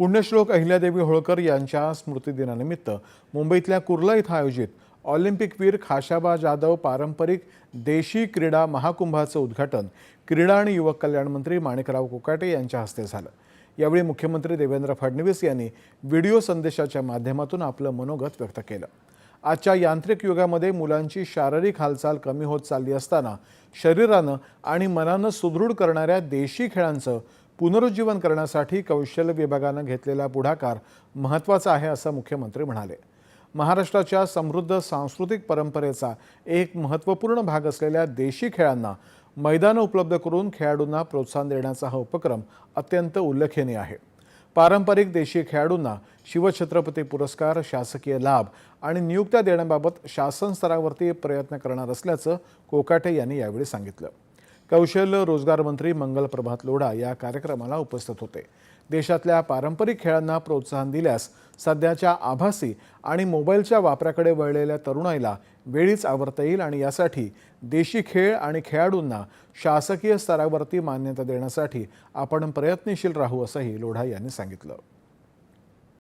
पुण्यश्लोक अहिल्यादेवी होळकर यांच्या स्मृतिदिनानिमित्त मुंबईतल्या कुर्ला इथं आयोजित ऑलिम्पिकवीर खाशाबा जाधव पारंपरिक देशी क्रीडा महाकुंभाचं उद्घाटन क्रीडा आणि युवक कल्याण मंत्री माणिकराव कोकाटे यांच्या हस्ते झालं. यावेळी मुख्यमंत्री देवेंद्र फडणवीस यांनी व्हिडिओ संदेशाच्या माध्यमातून आपलं मनोगत व्यक्त केलं. आजच्या यांत्रिक युगामध्ये मुलांची शारीरिक हालचाल कमी होत चालली असताना शरीरानं आणि मनानं सुदृढ करणाऱ्या देशी खेळांचं पुनरुज्जीवन करण्यासाठी कौशल्य विभागानं घेतलेला पुढाकार महत्त्वाचा आहे असं मुख्यमंत्री म्हणाले. महाराष्ट्राच्या समृद्ध सांस्कृतिक परंपरेचा एक महत्त्वपूर्ण भाग असलेल्या देशी खेळांना मैदानं उपलब्ध करून खेळाडूंना प्रोत्साहन देण्याचा हा उपक्रम अत्यंत उल्लेखनीय आहे. पारंपरिक देशी खेळाडूंना शिवछत्रपती पुरस्कार शासकीय लाभ आणि नियुक्त्या देण्याबाबत शासन स्तरावरती प्रयत्न करणार असल्याचं कोकाटे यांनी यावेळी सांगितलं. कौशल्य रोजगार मंत्री मंगल प्रभात लोढा या कार्यक्रमाला उपस्थित होते. देशातल्या पारंपरिक खेळांना प्रोत्साहन दिल्यास सध्याच्या आभासी आणि मोबाईलच्या वापराकडे वळलेल्या तरुणाईला वेळीच आवरता येईल आणि यासाठी देशी खेळ आणि खेळाडूंना शासकीय स्तरावरती मान्यता देण्यासाठी आपण प्रयत्नशील राहू असंही लोढा यांनी सांगितलं.